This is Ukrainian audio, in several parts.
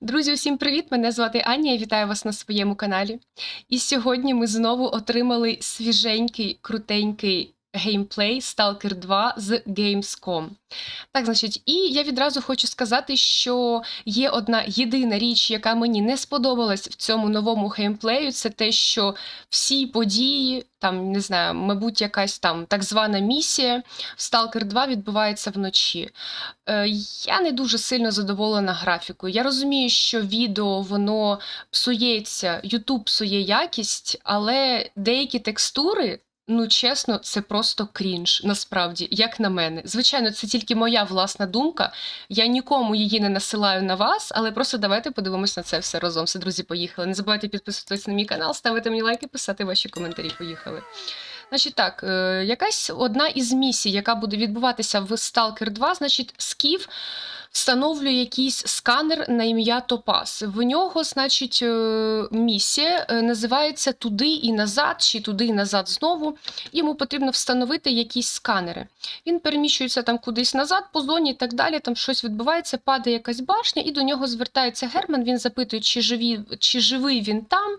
Друзі, усім привіт! Мене звати Аня. Я вітаю вас на своєму каналі. І сьогодні ми знову отримали свіженький, крутенький геймплей Stalker 2 з Gamescom. Так, значить, і я відразу хочу сказати, що є одна єдина річ, яка мені не сподобалась в цьому новому геймплею, це те, що всі події, там, не знаю, мабуть, якась там так звана місія в Stalker 2 відбувається вночі. Е, Я не дуже сильно задоволена графікою. Я розумію, що відео воно псується, YouTube псує якість, але деякі текстури. Ну, чесно, це просто крінж, насправді, як на мене. Звичайно, це тільки моя власна думка. Я нікому її не насилаю на вас, але просто давайте подивимось на це все разом. Все, друзі, поїхали. Не забувайте підписуватись на мій канал, ставити мені лайки, писати ваші коментарі. Поїхали. Значить так, е, якась одна із місій, яка буде відбуватися в Stalker 2, значить, Скіф встановлює якийсь сканер на ім'я Топас. В нього, значить, е, місія е, називається Туди і назад, чи туди і назад знову. Йому потрібно встановити якісь сканери. Він переміщується там кудись назад, по зоні і так далі. Там щось відбувається, падає якась башня, і до нього звертається Герман. Він запитує, чи живі, чи живий він там.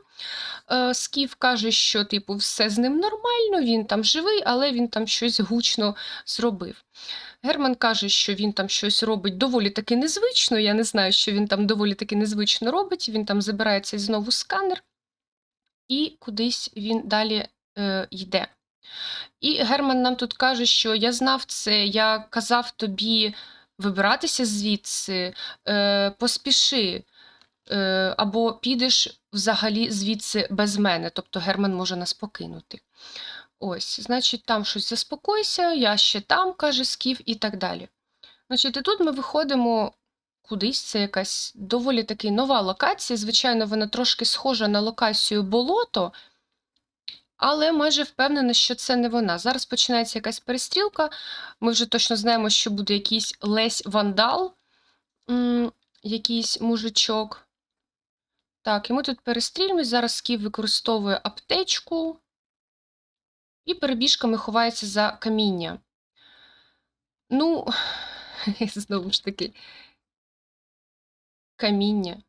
Е, Скіф каже, що типу все з ним нормально, він там живий, але він там щось гучно зробив. Герман каже, що він там щось робить доволі таки незвично. Я не знаю, що він там доволі таки незвично робить. Він там забирає цей знову сканер, і кудись він далі е, йде. І Герман нам тут каже, що я знав це, я казав тобі вибиратися звідси, е, поспіши. Е, або підеш взагалі звідси без мене, тобто Герман може нас покинути. Ось, значить, там щось заспокойся, я ще там, каже Скіф, і так далі. Значить, і тут ми виходимо кудись, це якась доволі таки нова локація. Звичайно, вона трошки схожа на локацію болото, але майже впевнена, що це не вона. Зараз починається якась перестрілка. Ми вже точно знаємо, що буде якийсь Лесь Вандал, якийсь мужичок. Так, і ми тут перестрілюємось. Зараз Скіф використовує аптечку і перебіжками ховається за каміння. Ну, знову ж таки, каміння.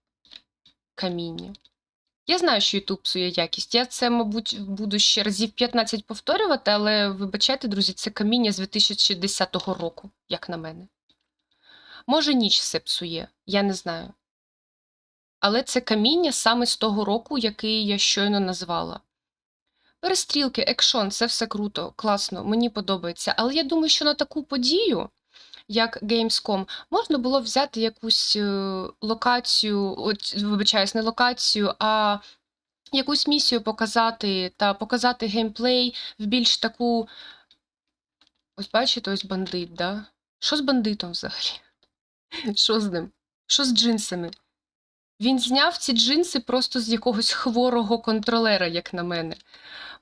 Каміння. Я знаю, що YouTube псує якість. Я це, мабуть, буду ще разів 15 повторювати, але вибачайте, друзі, це каміння з 2010 року, як на мене. Може, ніч все псує, я не знаю. Але це каміння саме з того року, який я щойно назвала. Перестрілки, екшон, це все круто, класно, мені подобається. Але я думаю, що на таку подію, як Gamescom, можна було взяти якусь е, локацію, от, вибачаюсь, не локацію, а якусь місію показати та показати геймплей в більш таку. Ось бачите, ось бандит, да? Що з бандитом взагалі? Що з ним? Що з джинсами? Він зняв ці джинси просто з якогось хворого контролера, як на мене.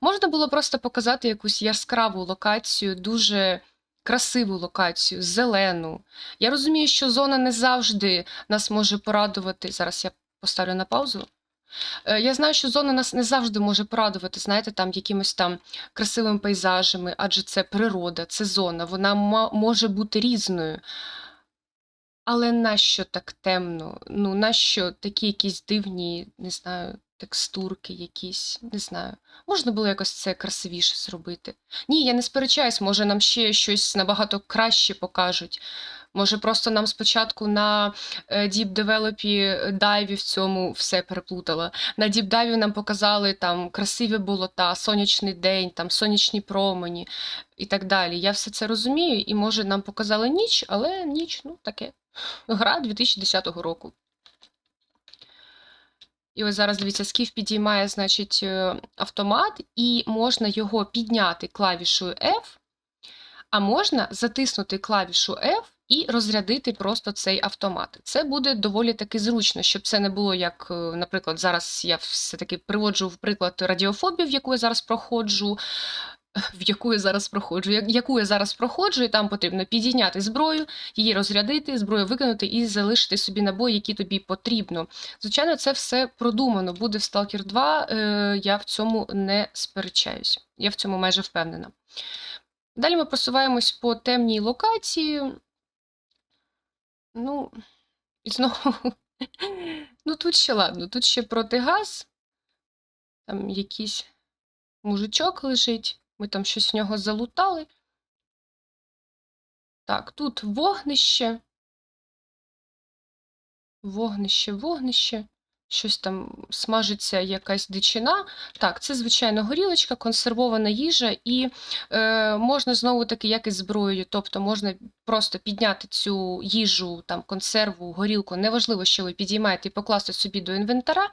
Можна було просто показати якусь яскраву локацію, дуже красиву локацію, зелену. Я розумію, що зона не завжди нас може порадувати. Зараз я поставлю на паузу. Е, Я знаю, що зона нас не завжди може порадувати, знаєте, там якимось там красивими пейзажами, адже це природа, це зона, вона може бути різною. Але нащо так темно? Ну, нащо такі якісь дивні, не знаю, текстурки якісь, не знаю. Можна було якось це красивіше зробити. Ні, я не сперечаюсь, може нам ще щось набагато краще покажуть. Може, просто нам спочатку на Develop дайві в цьому все переплутала. На Dive нам показали там красиві болота, сонячний день, там сонячні промені і так далі. Я все це розумію, і може нам показали ніч, але ніч, ну таке. Гра 2010 року. І ось зараз дивіться, скіф підіймає, значить, е, автомат, і можна його підняти клавішою F, а можна затиснути клавішу F і розрядити просто цей автомат. Це буде доволі таки зручно, щоб це не було як, е, наприклад, зараз я все-таки приводжу в приклад радіофобію, в яку я зараз проходжу. В яку я зараз проходжу, яку я зараз проходжу, і там потрібно підійняти зброю, її розрядити, зброю викинути і залишити собі набої, які тобі потрібно. Звичайно, це все продумано. Буде в Stalker 2, е, я в цьому не сперечаюсь. Я в цьому майже впевнена. Далі ми просуваємось по темній локації. Ну, і знову Ну, тут ще ладно, тут ще протигаз. Там якийсь мужичок лежить. Ми там щось в нього залутали. Так, тут вогнище. Вогнище, вогнище. Щось там смажиться якась дичина. Так, це звичайно горілочка, консервована їжа, і е, можна знову таки, як із зброєю. Тобто можна просто підняти цю їжу, там, консерву, горілку, неважливо, що ви підіймаєте і покласти собі до інвентаря,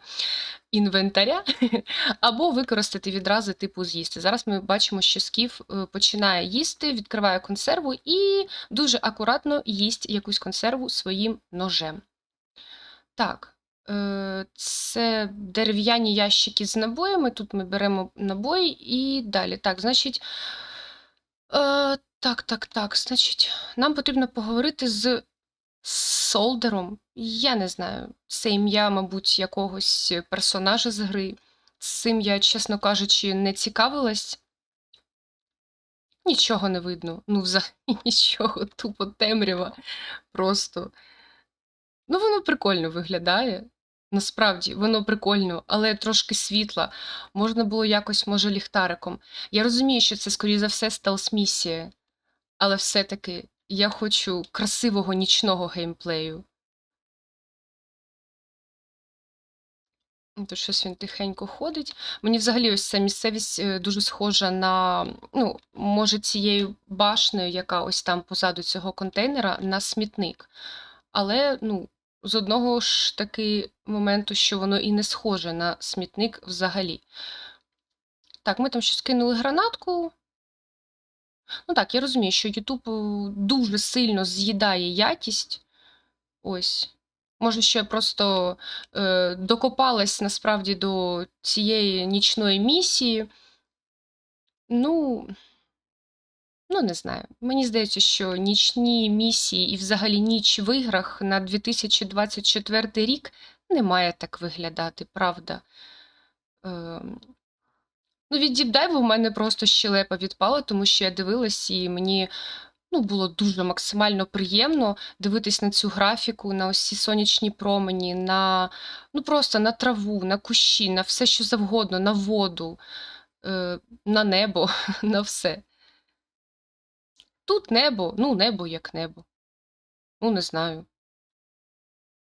інвентаря, або використати відразу типу з'їсти. Зараз ми бачимо, що скіф е, починає їсти, відкриває консерву і дуже акуратно їсть якусь консерву своїм ножем. Так. Е, Це дерев'яні ящики з набоями. Тут ми беремо набої і далі. Так, значить, е, так, так, так. Значить, нам потрібно поговорити з Солдером. Я не знаю, це ім'я, мабуть, якогось персонажа з гри. З цим я, чесно кажучи, не цікавилась. Нічого не видно. Ну, взагалі нічого, тупо темрява. Просто. Ну, воно прикольно виглядає. Насправді, воно прикольно, але трошки світла. Можна було якось, може, ліхтариком. Я розумію, що це, скоріше за все, стелс-місія, але все-таки я хочу красивого нічного геймплею. То щось він тихенько ходить. Мені взагалі ось ця місцевість е, дуже схожа на, ну, може, цією башнею, яка ось там позаду цього контейнера, на смітник. Але, ну, з одного ж таки моменту, що воно і не схоже на смітник взагалі. Так, ми там щось кинули гранатку. Ну так, я розумію, що YouTube е, дуже сильно з'їдає якість. Ось. Може, що я просто е, докопалась насправді до цієї нічної місії. Ну, ну, не знаю. Мені здається, що нічні місії і взагалі ніч в іграх на 2024 рік не має так виглядати, правда. Е, ну, від діпдайву в мене просто щелепа відпала, тому що я дивилась, і мені ну, було дуже максимально приємно дивитись на цю графіку, на ось ці сонячні промені, на ну просто на траву, на кущі, на все, що завгодно, на воду, е, на небо, на все. Тут небо, ну, небо як небо. Ну, не знаю.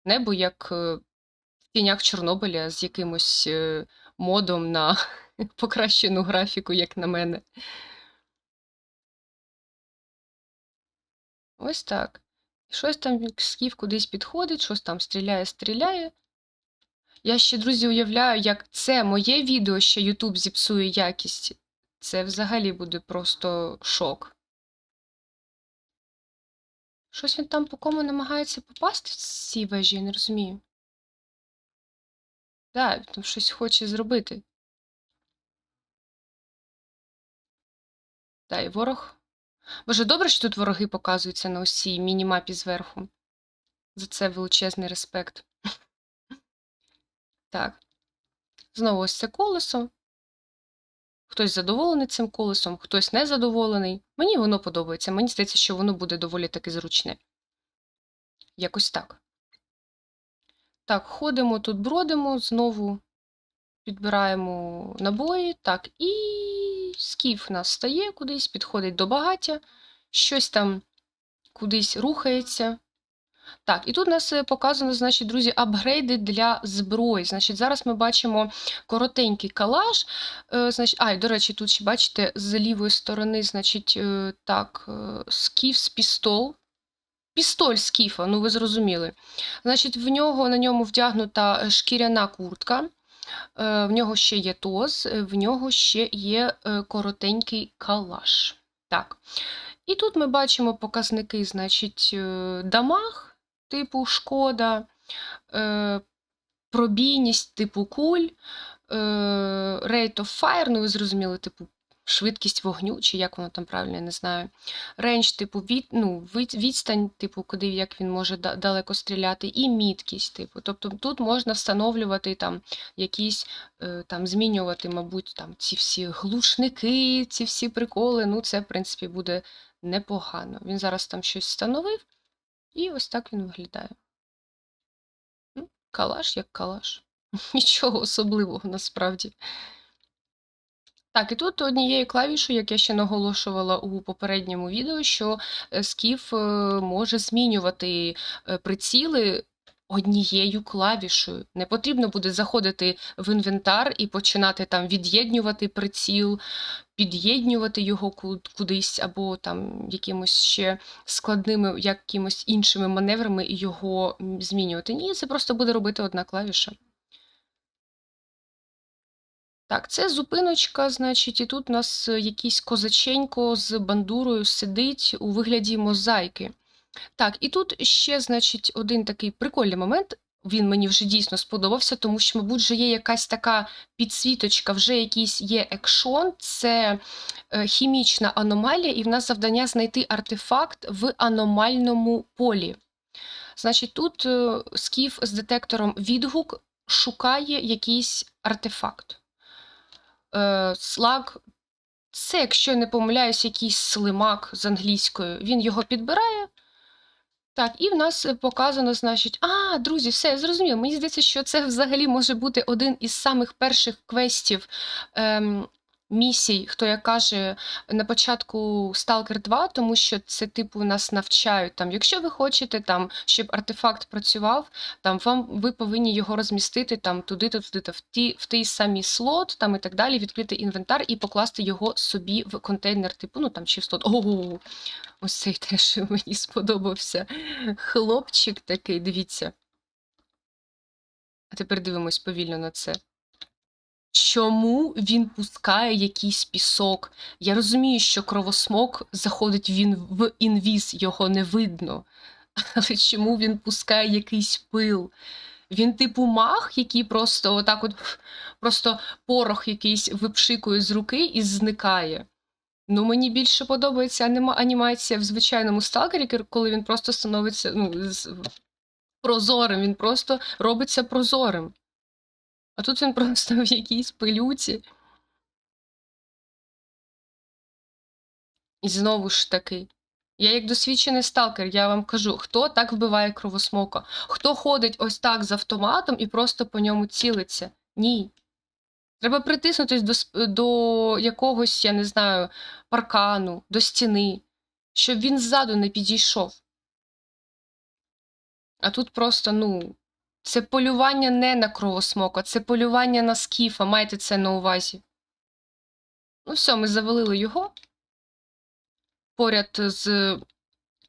Небо як е, в тінях Чорнобиля з якимось е, модом на покращену графіку, як на мене. Ось так. Щось там скіф кудись підходить, щось там стріляє, стріляє. Я ще, друзі, уявляю, як це моє відео, що YouTube зіпсує якість. Це взагалі буде просто шок. Щось він там по кому намагається попасти в цій вежі, я не розумію. Так, він там щось хоче зробити. Так, і ворог. Боже, добре, що тут вороги показуються на ось цій міні-мапі зверху. За це величезний респект. Так. Знову ось це колесо. Хтось задоволений цим колесом, хтось не задоволений. Мені воно подобається. Мені здається, що воно буде доволі таки зручне. Якось так. Так, ходимо тут, бродимо, знову підбираємо набої. Так, і скіф нас стає кудись, підходить до багаття, щось там кудись рухається. Так, і тут у нас е, показано, значить, друзі, апгрейди для зброї. Значить, Зараз ми бачимо коротенький калаш. Е, значить, А, до речі, тут ще бачите, з лівої сторони, значить, е, так, скіф з пістол. Пістоль скіфа, ну ви зрозуміли. Значить, в нього на ньому вдягнута шкіряна куртка. В нього ще є тоз, в нього ще є коротенький калаш. Так. І тут ми бачимо показники, значить, дамаг типу шкода, е, пробійність типу куль, е, rate of fire, ну ви зрозуміли, типу швидкість вогню, чи як воно там правильно, я не знаю. Рейндж, типу, від, ну, відстань, типу, куди як він може далеко стріляти, і міткість, типу. Тобто тут можна встановлювати там якісь, е, там, змінювати, мабуть, там ці всі глушники, ці всі приколи. Ну, це, в принципі, буде непогано. Він зараз там щось встановив. І ось так він виглядає. Калаш як калаш. Нічого особливого насправді. Так, і тут однією клавішою, як я ще наголошувала у попередньому відео, що е, скіф е, може змінювати е, приціли однією клавішою. Не потрібно буде заходити в інвентар і починати там від'єднювати приціл, під'єднювати його кудись, або там якимось ще складними, якимось іншими маневрами його змінювати. Ні, це просто буде робити одна клавіша. Так, це зупиночка, значить, і тут у нас е, якийсь козаченько з бандурою сидить у вигляді мозаїки. Так, і тут ще, значить, один такий прикольний момент. Він мені вже дійсно сподобався, тому що, мабуть, вже є якась така підсвіточка, вже якийсь є екшон, це е, хімічна аномалія, і в нас завдання знайти артефакт в аномальному полі. Значить, тут е, скіф з детектором відгук шукає якийсь артефакт. Е, слаг, це, якщо я не помиляюсь, якийсь слимак з англійською. Він його підбирає. Так, і в нас е, показано, значить, а, друзі, все, я зрозумів. Мені здається, що це взагалі може бути один із самих перших квестів ем, місій, хто як каже, на початку Stalker 2, тому що це, типу, нас навчають. Там, якщо ви хочете, там, щоб артефакт працював, там вам ви повинні його розмістити там туди-то, туди-то, в ті, в той самий слот, там і так далі, відкрити інвентар і покласти його собі в контейнер, типу, ну там чи в слот. Ого, ось цей теж мені сподобався. Хлопчик такий, дивіться. А тепер дивимось повільно на це. Чому він пускає якийсь пісок? Я розумію, що кровосмок заходить він в інвіз, його не видно. Але чому він пускає якийсь пил? Він типу маг, який просто отак от просто порох якийсь випшикує з руки і зникає. Ну, мені більше подобається аніма- анімація в звичайному сталкері, коли він просто становиться ну, прозорим, він просто робиться прозорим. А тут він просто в якійсь пилюці. І знову ж таки, я як досвідчений сталкер, я вам кажу, хто так вбиває кровосмока? Хто ходить ось так з автоматом і просто по ньому цілиться? Ні. Треба притиснутись до, до якогось, я не знаю, паркану, до стіни, щоб він ззаду не підійшов. А тут просто, ну, це полювання не на кровосмока, це полювання на скіфа, майте це на увазі. Ну, все, ми завалили його. Поряд з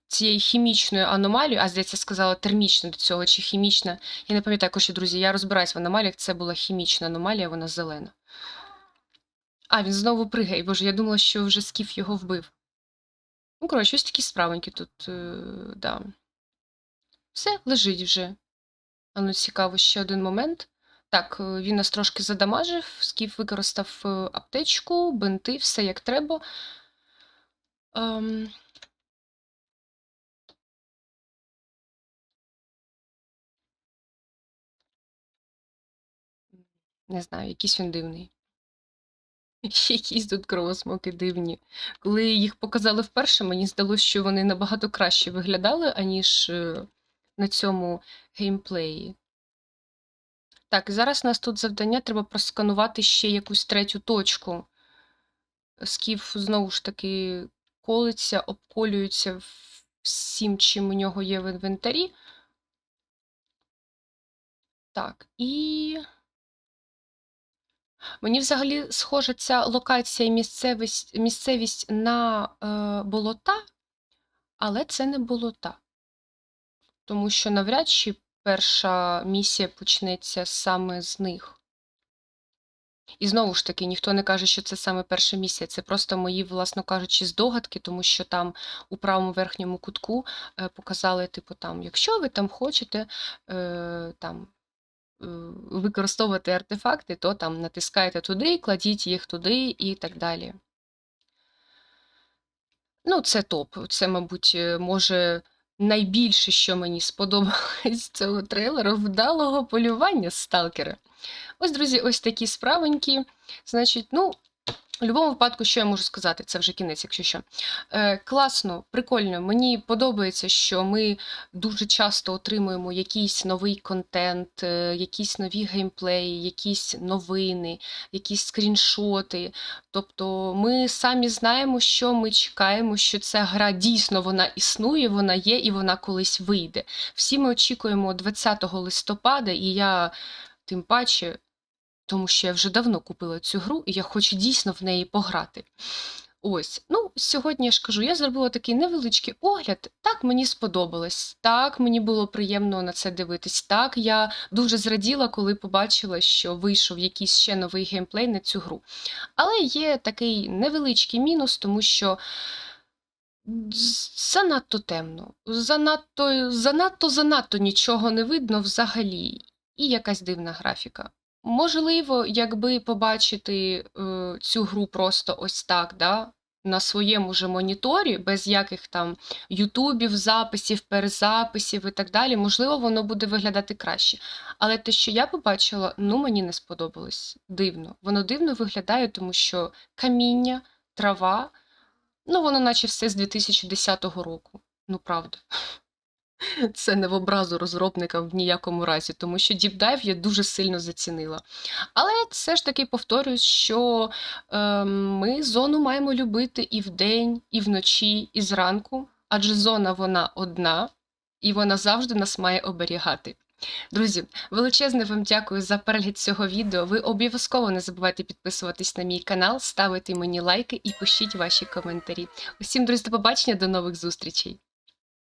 цією хімічною аномалією, а здається, сказала термічна до цього чи хімічна. Я не пам'ятаю, також, друзі, я розбираюсь в аномаліях, це була хімічна аномалія, вона зелена. А, він знову пригає. Боже, я думала, що вже скіф його вбив. Ну, коротше, ось такі справенькі тут, е, да. Все, лежить вже. А ну, цікаво, ще один момент. Так, е, він нас трошки задамажив, скіф використав е, аптечку, бинти, все як треба. Ем... Не знаю, якийсь він дивний. Якісь тут кровосмоки дивні. Коли їх показали вперше, мені здалося, що вони набагато краще виглядали, аніж е, на цьому геймплеї. Так, зараз у нас тут завдання треба просканувати ще якусь третю точку. Скіф знову ж таки колиться, обколюється всім, чим у нього є в інвентарі. Так, і. Мені взагалі схожа ця локація, місцевість, місцевість на е, болота, але це не болота. Тому що навряд чи перша місія почнеться саме з них. І знову ж таки, ніхто не каже, що це саме перша місія. Це просто мої, власно кажучи, здогадки, тому що там у правому верхньому кутку е, показали, типу, там, якщо ви там хочете е, там, е, використовувати артефакти, то там натискайте туди, кладіть їх туди і так далі. Ну, це топ. Це, мабуть, е, може найбільше, що мені сподобалось з цього трейлеру, вдалого полювання сталкера. Ось, друзі, ось такі справенькі. Значить, ну, В будь-якому випадку, що я можу сказати, це вже кінець, якщо що. Е, класно, прикольно. Мені подобається, що ми дуже часто отримуємо якийсь новий контент, е, якісь нові геймплеї, якісь новини, якісь скріншоти. Тобто ми самі знаємо, що ми чекаємо, що ця гра дійсно вона існує, вона є і вона колись вийде. Всі ми очікуємо 20 листопада, і я тим паче тому що я вже давно купила цю гру, і я хочу дійсно в неї пограти. Ось, ну, сьогодні я ж кажу, я зробила такий невеличкий огляд. Так, мені сподобалось. Так, мені було приємно на це дивитись. Так, я дуже зраділа, коли побачила, що вийшов якийсь ще новий геймплей на цю гру. Але є такий невеличкий мінус, тому що занадто темно, занадто, занадто, занадто нічого не видно взагалі, і якась дивна графіка. Можливо, якби побачити е, цю гру просто ось так, да, на своєму же моніторі, без яких там ютубів, записів, перезаписів і так далі, можливо, воно буде виглядати краще. Але те, що я побачила, ну мені не сподобалось. Дивно. Воно дивно виглядає, тому що каміння, трава, ну воно наче все з 2010 року. Ну, правда. Це не в образу розробника в ніякому разі, тому що Dive я дуже сильно зацінила. Але все ж таки повторюсь, що е, ми зону маємо любити і вдень, і вночі, і зранку, адже зона вона одна, і вона завжди нас має оберігати. Друзі, величезне вам дякую за перегляд цього відео. Ви обов'язково не забувайте підписуватись на мій канал, ставити мені лайки і пишіть ваші коментарі. Усім, друзі, до побачення, до нових зустрічей!